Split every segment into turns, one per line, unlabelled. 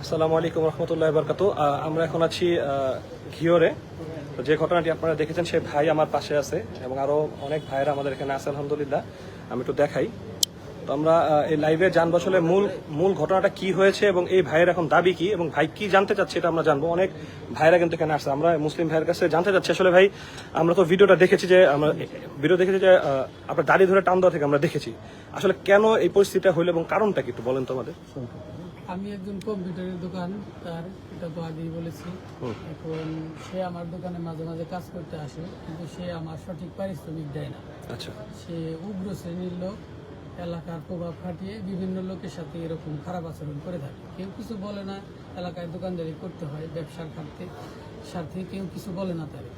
আসসালামু আলাইকুম রহমতুল্লাহ বরকাত। আমরা এখন আছি ঘিওরে। যে ঘটনাটি আপনারা দেখেছেন সেই ভাই আমার পাশে আছে এবং আরও অনেক ভাইয়েরা আমাদের এখানে আছে, আলহামদুলিল্লাহ। আমি একটু দেখাই। তো আমরা এই লাইভে জানব আসলে মূল মূল ঘটনাটা কি হয়েছে এবং এই ভাইয়ের এখন দাবি কি এবং ভাই কি জানতে চাচ্ছে এটা আমরা জানব। অনেক ভাইরা কিন্তু এখানে আসছে। আমরা মুসলিম ভাইয়ের কাছে জানতে চাচ্ছি। আসলে ভাই আমরা তো ভিডিওটা দেখেছি যে আমরা ভিডিও দেখেছি যে আপনার দাড়ি ধরে টান দেওয়া থেকে আমরা দেখেছি। আসলে কেন এই পরিস্থিতিটা হইল এবং কারণটা কি একটু বলেন তো আমাদের।
আমি একজন কম্পিউটারের দোকান তার এটা তো আগেই বলেছি। এখন সে আমার দোকানে মাঝে মাঝে কাজ করতে আসে কিন্তু সে আমার সঠিক পারিশ্রমিক দেয় না।
আচ্ছা।
সে উগ্র শ্রেণির লোক এলাকার প্রভাব খাটিয়ে বিভিন্ন লোকের সাথে এরকম খারাপ আচরণ করে থাকে। কেউ কিছু বলে না এলাকায় দোকানদারি করতে হয় ব্যবসার খাতে স্বার্থে কেউ কিছু বলে না তারে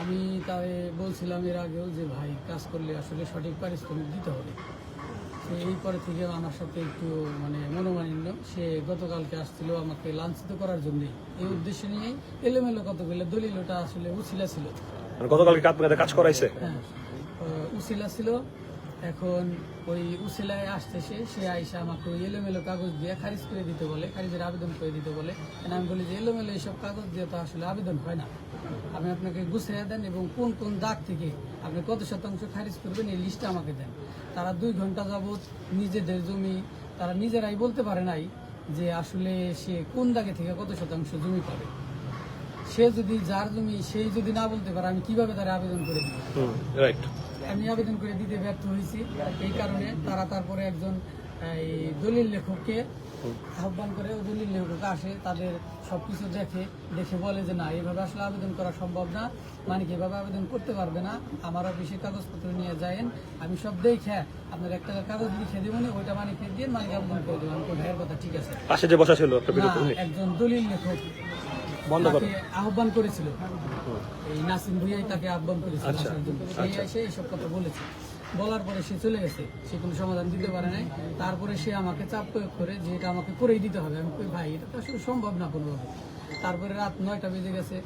আমি তারে বলছিলাম এর আগেও যে ভাই কাজ করলে আসলে সঠিক পারিশ্রমিক দিতে হবে। সে এই পরে থেকে আমার সাথে একটু মানে মনোমালিন্য। সে গতকালকে আসছিল আমাকে লাঞ্ছিত করার জন্য। এই উদ্দেশ্য নিয়ে এলোমেলো কতগুলো দলিল ওটা আসলে উছিলা ছিল।
মানে গতকালকে কাজ করাইছে?
হ্যাঁ উছিলা ছিল। এখন ওই উছিলায় আসতেছে সে আইসা আমাকে ওই এলোমেলো কাগজ দিয়ে খারিজ করে দিতে বলে, খারিজের আবেদন করে দিতে বলে। আমি বলি যে এলোমেলো এইসব কাগজ দিয়ে তো আসলে আবেদন হয় না। আপনি আপনাকে গুছিয়ে দেন এবং কোন কোন দাগ থেকে আপনি কত শতাংশ খারিজ করবেন এই লিস্টটা আমাকে দেন। তারা দুই ঘণ্টা যাবৎ নিজেদের জমি, তারা নিজেরাই বলতে পারে নাই যে আসলে সে কোন দাগে থেকে কত শতাংশ জমি পাবে। সে যদি যার জমি, সেই যদি না বলতে পারে, আমি কীভাবে তারা আবেদন করে দিব?
রাইট
আমি আবেদন করে দিতে ব্যর্থ হয়েছি। এই কারণে তারা তারপরে একজন এই দলিল লেখককে আহ্বান করে ওই দলিল লেখক আসে তাদের সবকিছু দেখে দেখে বলে যে না এভাবে আসলে আবেদন করা সম্ভব না। মানে কি এভাবে আবেদন করতে পারবে না। আমার অফিসে কাগজপত্র নিয়ে যায়েন। আমি সব দেখে আপনার একটা কাগজ লিখে দেবো না ওইটা মানে খেয়ে দিয়ে মানে আবেদন করে দেবো। আমি ভাইয়ের কথা ঠিক আছে।
পাশে যে বসা ছিল।
একজন দলিল লেখক আহ্বান করেছিল। এই নাসিম ভুইয়াই তাকে আহ্বান করেছিল
আচ্ছা,
আসার জন্য। সেই এসে এইসব কথা বলেছে। বলার পরে সে চলে গেছে সে কোনো সমাধান দিতে পারে নাই। তারপরে সে আমাকে চাপ প্রয়োগ করে যে এটা আমাকে করেই দিতে হবে। আমি কই ভাই এটা তো আসলে সম্ভব না কোনোভাবে। তারপরে রাত নয়টা বেজে গেছে।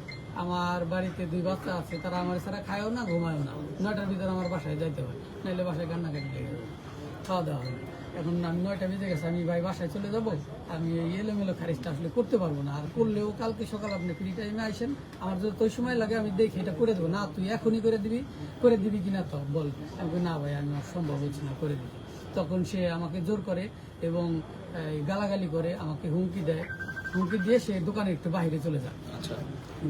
আমার বাড়িতে দুই বাচ্চা আছে তারা আমার ছাড়া খায়ও না ঘুমায়ও না। নয়টার ভিতরে আমার বাসায় যাইতে হয় নাইলে বাসায় কান্নাকাটি লেগে যাবে খাওয়া দাওয়া হবে এখন আমি নয়টা বেজে গেছে আমি ভাই বাসায় চলে যাব। আমি এই এলোমেলো খারিজটা আসলে করতে পারব না। আর করলেও কালকে সকাল আপনি ফ্রি টাইমে আসেন আমার যদি তোই সময় লাগে আমি দেখি এটা করে দেবো। না তুই এখনই করে দিবি করে দিবি কিনা তো বল। আমি না ভাই আমি আর সম্ভব হচ্ছে না করে দিবি। তখন সে আমাকে জোর করে এবং গালাগালি করে আমাকে হুমকি দেয়। হুমকি দিয়ে সে দোকানে একটু বাইরে চলে যায়।
আচ্ছা।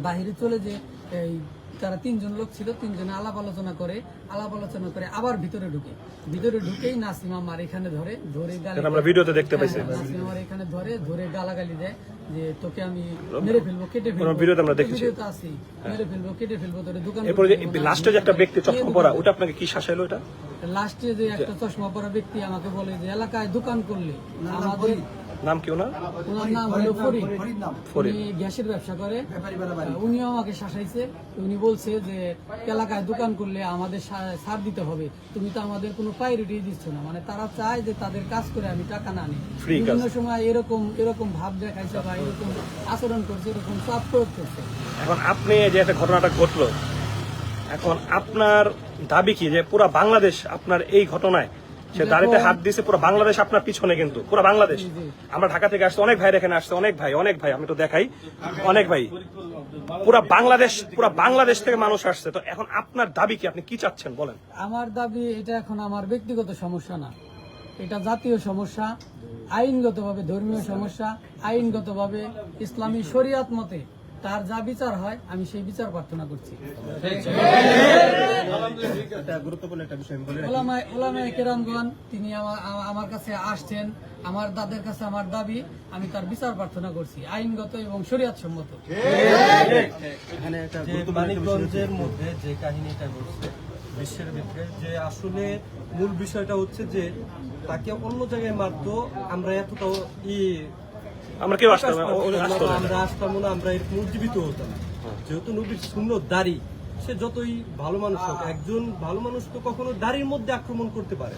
বাহিরে চলে যে এই তারা তিনজন লোক ছিল তিনজনে আলাপ আলোচনা করে আলাপ আলোচনা করে আবার ভিতরে ঢুকে। ভিতরে ঢুকেই নাসিমা আমার এখানে ধরে ধরে
আমরা ভিডিওতে দেখতে পাইছি।
হ্যাঁ, নাসিমা আমার এখানে ধরে ধরে গালাগালি দেয় যে তোকে আমি মেরে ফেলব কেটে ফেলব।
ভিডিওতে আমরা দেখেছি।
ভিডিওতে আছি মেরে ফেলব কেটে ফেলব তোর দোকান
এরপরে যে লাস্টে যে একটা ব্যক্তি চশমা পরা ওটা আপনাকে কি শাসাইলো এটা?
লাস্টে যে একটা চশমা পরা ব্যক্তি আমাকে বলে যে এলাকায় দোকান করলে আমাদের
নাম কি ওনার?
ওনার নাম হলো ফরিদ।
ফরিদ।
উনি গ্যাসের ব্যবসা করে। উনিও আমাকে শাসাইছে। উনি বলছে যে এলাকায় দোকান করলে আমাদের সা- ছাড় দিতে হবে। তুমি তো আমাদের কোনো প্রায়োরিটি দিচ্ছ না। মানে তারা চায় যে তাদের কাজ করে আমি টাকা না নিই। বিভিন্ন সময় এরকম এরকম ভাব দেখাইছে বা এরকম আচরণ করছে এরকম চাপ প্রয়োগ করছে।
এখন আপনি যে একটা ঘটনাটা ঘটলো এখন আপনার দাবি কি যে পুরা বাংলাদেশ আপনার এই ঘটনায় সে দাড়িতে হাত দিয়েছে পুরো বাংলাদেশ আপনার পিছনে কিন্তু পুরো বাংলাদেশ। আমরা ঢাকা থেকে আসছে অনেক ভাই এখানে আসছে অনেক ভাই অনেক ভাই আমি তো দেখাই অনেক ভাই। পুরো বাংলাদেশ পুরো বাংলাদেশ থেকে মানুষ আসছে। তো এখন আপনার দাবি কি? আপনি কি চাচ্ছেন? বলেন।
আমার দাবি এটা এখন আমার ব্যক্তিগত সমস্যা না। এটা জাতীয় সমস্যা আইনগতভাবে ধর্মীয় সমস্যা আইনগতভাবে ইসলামী শরিয়াত মতে। তার যা বিচার হয় আমি সেই বিচার প্রার্থনা করছি। ওলামায়ে তিনি আমা- আমা- আমার কাছে আসছেন আমার দাদের কাছে আমার দাবি আমি তার বিচার প্রার্থনা করছি আইনগত এবং শরিয়াত সম্মত
মানিকগঞ্জের মধ্যে যে কাহিনীটা ঘটছে বিশ্বের ভিতরে যে আসলে মূল বিষয়টা হচ্ছে যে তাকে অন্য জায়গায় মারতো আমরা এতটাও ই
আমরা কেউ আসতে ও- ও- আসতে হবে না।
আমরা আসতাম না আমরা এরকম উজ্জীবিত হতাম। যেহেতু নবীর শূন্য দাড়ি সে যতই ভালো মানুষ হোক একজন ভালো মানুষ তো কখনো দাড়ির মধ্যে আক্রমণ করতে পারে.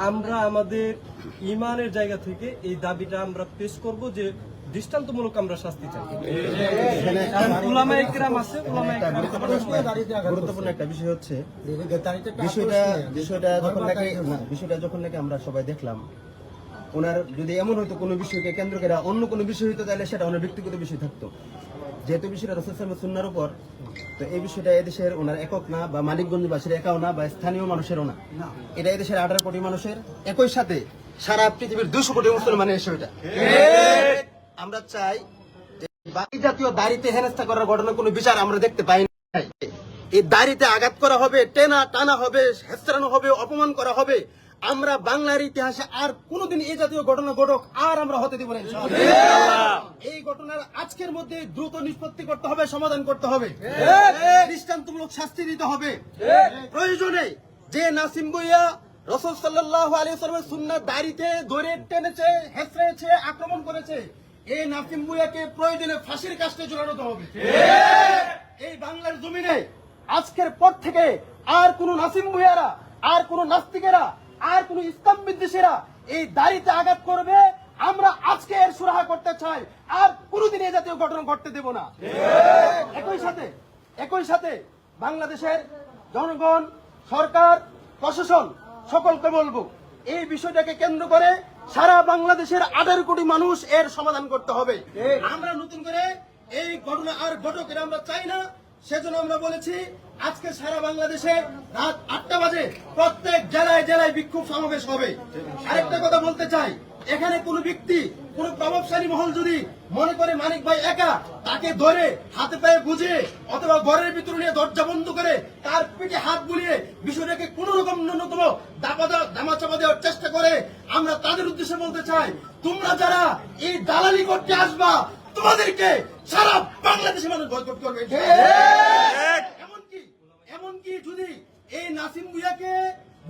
আমরা আমাদের ইমানের জায়গা থেকে এই দাবিটা আমরা পেশ করব যে দৃষ্টান্তমূলক আমরা শাস্তি চাই।
গুরুত্বপূর্ণ একটা বিষয় হচ্ছে বিষয়টা বিষয়টা যখন নাকি বিষয়টা যখন নাকি আমরা সবাই দেখলাম ওনার যদি এমন হয়তো কোনো বিষয়কে কেন্দ্র করে অন্য কোনো বিষয় হইতো তাহলে সেটা ওনার ব্যক্তিগত বিষয় থাকতো। যেহেতু বিষয়টা রসুল সুন্নার উপর তো এই বিষয়টা এদেশের ওনার একক না বা মানিকগঞ্জবাসীর একাও না বা স্থানীয় মানুষেরও না। এটা এদেশের আঠারো কোটি মানুষের একই সাথে সারা পৃথিবীর দুশো কোটি মুসলমানের বিষয়টা আমরা চাই বাকি জাতীয় দাড়িতে হেনস্থা করার ঘটনা কোনো বিচার আমরা দেখতে পাই এই দাড়িতে আঘাত করা হবে টেনা টানা হবে হেসরানো হবে অপমান করা হবে আমরা বাংলার ইতিহাসে আর কোনোদিন এই জাতীয় ঘটনা ঘটক আর আমরা হতে দিব না এই ঘটনার আজকের মধ্যে দ্রুত নিষ্পত্তি করতে হবে সমাধান করতে হবে। দৃষ্টান্তমূলক শাস্তি দিতে হবে। প্রয়োজনে যে নাসিম বইয়া রসদ সাল্লাহ আলী সাল্লামের সুন্নার দাড়িতে ধরে টেনেছে হেসড়েছে আক্রমণ করেছে এই নাসিম বুয়াকে প্রয়োজনে ফাঁসির কাজটা জোরানো হবে। এই বাংলার জমিনে আজকের পর থেকে আর কোন নাসিম ভুইয়ারা আর কোন নাস্তিকেরা আর কোন ইসলাম বিদ্বেষীরা এই দাড়িতে আঘাত করবে আমরা আজকে এর সুরাহা করতে চাই। আর কোনোদিন এই জাতীয় ঘটনা ঘটতে দেব না। একই সাথে একই সাথে বাংলাদেশের জনগণ সরকার প্রশাসন সকলকে বলব এই বিষয়টাকে কেন্দ্র করে সারা বাংলাদেশের আঠারো কোটি মানুষ এর সমাধান করতে হবে। আমরা নতুন করে এই ঘটনা আর ঘটক এটা আমরা চাই না। সেজন্য আমরা বলেছি, আজকে সারা বাংলাদেশে রাত আটটা বাজে প্রত্যেক জেলায় জেলায় বিক্ষোভ সমাবেশ হবে। আরেকটা কথা বলতে চাই, এখানে কোন ব্যক্তি, কোন প্রভাবশালী মহল যদি মনে করে মানিক ভাই একা, তাকে ধরে হাতে পায়ে বুঝে অথবা ঘরের ভিতরে নিয়ে দরজা বন্ধ করে তার পিঠে হাত বুলিয়ে বিষয়টাকে কোন রকম ন্যূনতম দামা চাপা দেওয়ার চেষ্টা করে, আমরা তাদের উদ্দেশ্যে বলতে চাই, তোমরা যারা এই দালালি করতে আসবা তোমাদেরকে সারা বাংলাদেশের মানুষ বয়কট করবে। এমনকি এমনকি যদি এই নাসিম ভুইয়াকে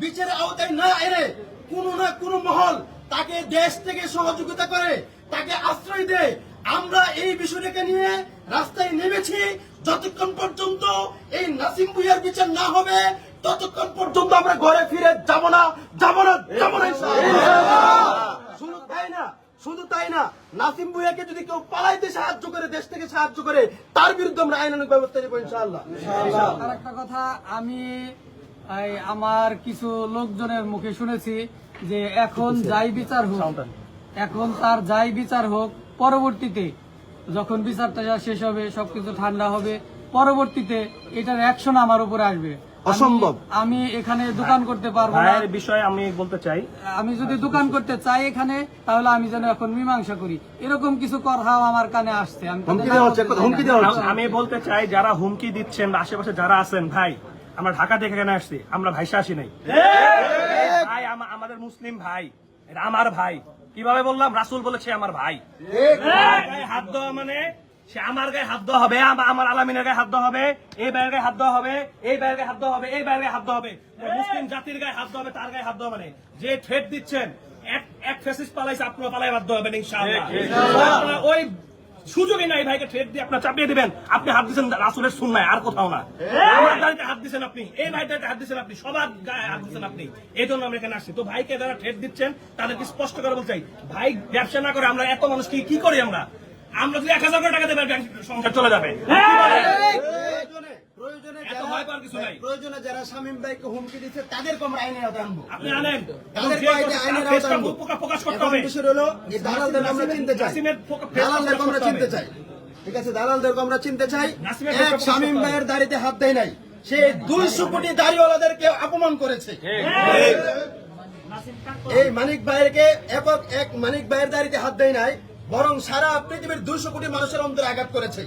বিচারের আওতায় না এনে কোন না কোন মহল তাকে দেশ থেকে সহযোগিতা করে তাকে আশ্রয় দেয় আমরা এই বিষয়টাকে নিয়ে রাস্তায় নেমেছি। যতক্ষণ পর্যন্ত এই নাসিম ভুইয়ার বিচার না হবে ততক্ষণ পর্যন্ত আমরা ঘরে ফিরে যাব না যাব না যাব না। শুধু তাই না। শুধু তাই না, নাসিম ভুইয়াকে যদি কেউ পালাইতে সাহায্য করে, দেশ থেকে সাহায্য করে, তার বিরুদ্ধে আমরা আইনানুক ব্যবস্থা নেব ইনশাআল্লাহ।
আর একটা কথা, আমি আমার কিছু লোকজনের মুখে শুনেছি যে এখন যাই বিচার হোক, এখন তার যাই বিচার হোক, পরবর্তীতে যখন বিচারটা শেষ হবে, সবকিছু ঠান্ডা হবে, পরবর্তীতে এটার অ্যাকশন আমার উপরে আসবে।
অসম্ভব।
আমি এখানে দোকান করতে পারব না।
ভাইয়ের বিষয়ে আমি বলতে চাই।
আমি যদি দোকান করতে চাই এখানে তাহলে আমি যেন এখন মীমাংসা করি। এরকম কিছু কথাও আমার কানে আসছে। আমি
হুমকি
আম- বলতে চাই যারা হুমকি দিচ্ছেন আশেপাশে যারা আছেন ভাই আমরা ঢাকা থেকে কেন আসছি আমরা ভাইসা আসি নাই। ভাই আমাদের মুসলিম ভাই এটা আমার ভাই। কীভাবে বললাম? রাসুল বলেছে আমার ভাই হাত দেওয়া মানে সে আমার গায়ে হাত দেওয়া হবে আমার আলামিনের গায়ে হাত দেওয়া হবে এই ভাইয়ের গায়ে হাত দেওয়া হবে এই ভাইয়ের গায়ে হাত দেওয়া হবে এই ভাইয়ের গায়ে হাত দেওয়া হবে। মুসলিম জাতির গায়ে হাত দেওয়া হবে তার গায়ে হাত দেওয়া মানে। যে থ্রেট দিচ্ছেন এক এক ফেসিস পালাইছে আপনার পালাই বাধ্য হবেন ইনশাআল্লাহ। ওই সুযোগই নাই ভাইকে থ্রেট দিয়ে আপনার চাপিয়ে দিবেন। আপনি হাত দিচ্ছেন রাসুলের সুন্নায় আর কোথাও না। আমার গাড়িতে হাত দিচ্ছেন আপনি এই ভাইটাতে হাত দিচ্ছেন আপনি সবার গায়ে হাত দিচ্ছেন আপনি। এই জন্য আমরা এখানে আসছি। তো ভাইকে যারা থ্রেট দিচ্ছেন তাদেরকে স্পষ্ট করে বলতে চাই ভাই ব্যবসা না করে আমরা এত মানুষ কি কি করি আমরা? আমরা যদি এক হাজার করে টাকা দেবেন সংসার চলে যাবে।
প্রয়োজনে প্রয়োজনে
এত ভয় পাওয়ার কিছু নাই।
প্রয়োজনে যারা শামীম ভাইকে হুমকি দিচ্ছে তাদেরকে আমরা আইনের আওতায় আনব।
আপনি আনেন। এবং
তাদেরকে
যে
আইনে- আইনের আওতায় আনব।
প্রকাশ- প্রকাশ করতে হবে।
বিষয় হলো এই দালালদের আমরা চিনতে চাই।
নাসিমের ফোকা- ফেস
দালালদেরকে আমরা চিনতে চাই। ঠিক আছে? দালালদেরকে আমরা চিনতে চাই। এক শামীম ভাইয়ের দাড়িতে হাত দেয় নাই। সে দুইশো কোটি দাড়িওয়ালাদেরকে অপমান করেছে। এই মানিক ভাইয়েরকে একক এক মানিক ভাইয়ের দাড়িতে হাত দেয় নাই। বরং সারা পৃথিবীর দুইশো কোটি মানুষের অন্তরে আঘাত করেছে।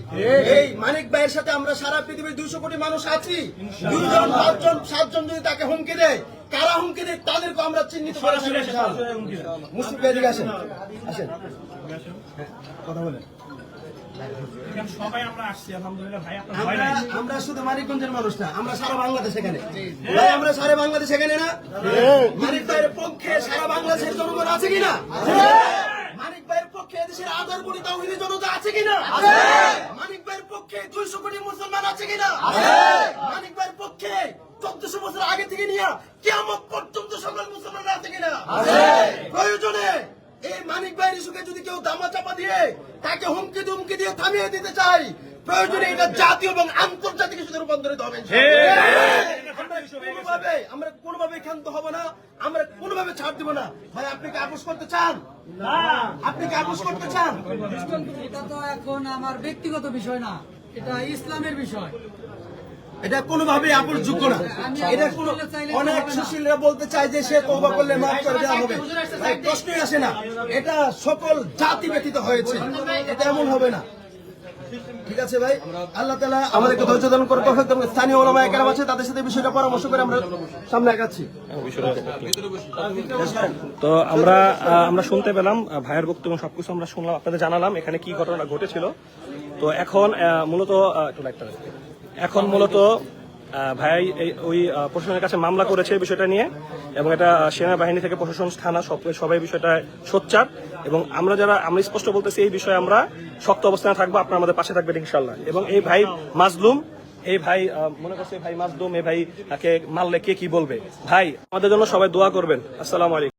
এই মানিক ভাইয়ের সাথে আমরা সারা পৃথিবীর দুইশো কোটি মানুষ আছি। দুইজন পাঁচজন সাতজন যদি তাকে হুমকি দেয় কারা হুমকি দেয় তাদেরকে আমরা চিহ্নিত করে। মুসলিম ভাই আসেন। আসেন। কথা বলেন।
সবাই আমরা আসছি আলহামদুলিল্লাহ ভাই আপনার
আমরা শুধু মানিকগঞ্জের মানুষ না আমরা সারা বাংলাদেশ এখানে। ভাই আমরা সারা বাংলাদেশ এখানে না? মানিক ভাইয়ের পক্ষে সারা বাংলাদেশের জনগণ আছে কিনা? ভাইয়ের পক্ষে দেশের আধার কোটি তাহিনী জনতা আছে। কিনা মানিক ভাইয়ের পক্ষে দুইশো কোটি মুসলমান আছে কিনা? মানিক ভাইয়ের পক্ষে চোদ্দশো বছর আগে থেকে নিয়ে কেমন পর্যন্ত সকল মুসলমান আছে কিনা? প্রয়োজনে এই মানিক ভাইয়ের ইস্যুকে যদি কেউ দামা চাপা দিয়ে তাকে হুমকি দুমকি দিয়ে থামিয়ে দিতে চাই প্রয়োজনে এটা জাতীয় এবং আন্তর্জাতিক ইস্যুতে রূপান্তরিত হবে আমরা কোনোভাবে আমরা কোনোভাবে ক্ষান্ত হব না আমরা কোনোভাবে ছাড় দিব না? ভাই আপনি কি আপোষ করতে চান? আপনি কি আপোষ করতে চান?
এটা তো এখন আমার ব্যক্তিগত বিষয় না। এটা ইসলামের বিষয়।
এটা কোনোভাবেই আপোষযোগ্য না। এটা
আপোষ
কোনো অনেক সুশীলরা বলতে চায় যে সে তওবা করলে মাফ করে দেওয়া হবে। প্রশ্নই আসে না। এটা সকল জাতি ব্যতীত হয়েছে। এটা এমন হবে না। ঠিক আছে ভাই আল্লাহ তালা আমাদেরকে ধৈর্য ধারণ করে তৌফিক করুন। স্থানীয় ওলামা একরাম আছে, তাদের সাথে বিষয়টা পরামর্শ করে আমরা সামনে আগাচ্ছি
তো আমরা আমরা শুনতে পেলাম ভাইয়ের বক্তব্য এবং সবকিছু আমরা শুনলাম, আপনাদের জানালাম এখানে কি ঘটনা ঘটেছিল তো এখন মূলত। এখন মূলত ভাই ওই প্রশাসনের কাছে মামলা করেছে বিষয়টা নিয়ে, এবং এটা সেনাবাহিনী থেকে প্রশাসন, থানা সবাই বিষয়টা সোচ্চার এবং আমরা যারা, আমরা স্পষ্ট বলতেছি এই বিষয়ে আমরা শক্ত অবস্থানে থাকব, আপনারা আমাদের পাশে থাকবেন ইনশাল্লাহ এবং এই ভাই মাজলুম, এই ভাই মনে করছে ভাই মাজলুম, এই ভাই তাকে মারলে কে কি বলবে? ভাই, আমাদের জন্য সবাই দোয়া করবেন। আসসালামু আলাইকুম।